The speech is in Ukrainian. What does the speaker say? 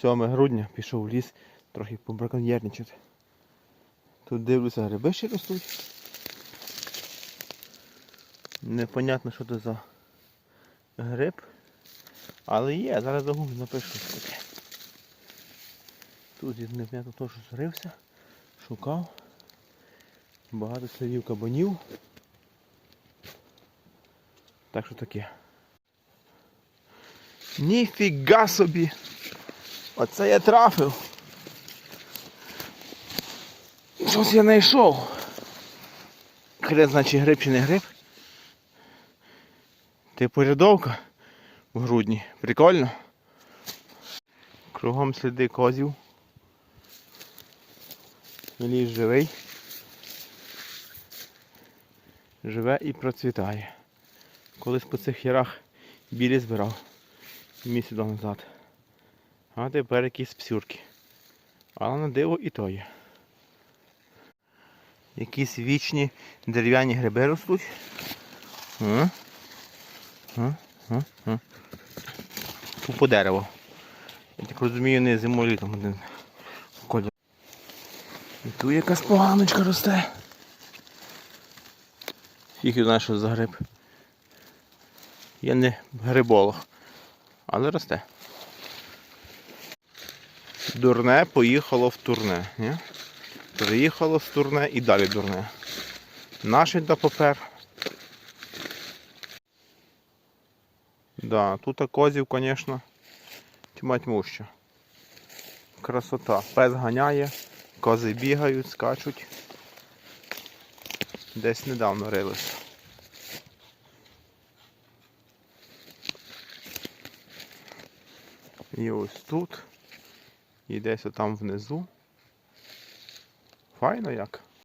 7 грудня пішов в ліс трохи побраконьєрничати. Тут дивлюся, гриби ще ростуть. Непонятно, що це за гриб. Але є, зараз загуглю напишу таке. Тут непонятно то, що зрився, шукав. Багато слідів кабанів. Так що таке. Ніфіга собі! Оце я трафив. Щось я знайшов. Хрен значить гриб чи не гриб. Типу рядовка в грудні. Прикольно. Кругом сліди козів. Ліс живий. Живе і процвітає. Колись по цих ярах білі збирав місяць назад. А тепер якісь псюрки. Але на диво і то є. Якісь вічні дерев'яні гриби ростуть. А? А? А? А? Тупо дерево. Я так розумію, не зимою літом один колір. І тут якась поганочка росте. Фіг знає, що за гриб. Я не гриболог, але росте. Дурне поїхало в турне. Ні? Приїхало з турне і далі дурне. Наші до попер. Да, тут козів, звісно, тьма тьмуща. Красота. Пес ганяє, кози бігають, скачуть. Десь недавно рилися. І ось тут. І там внизу. Файно як.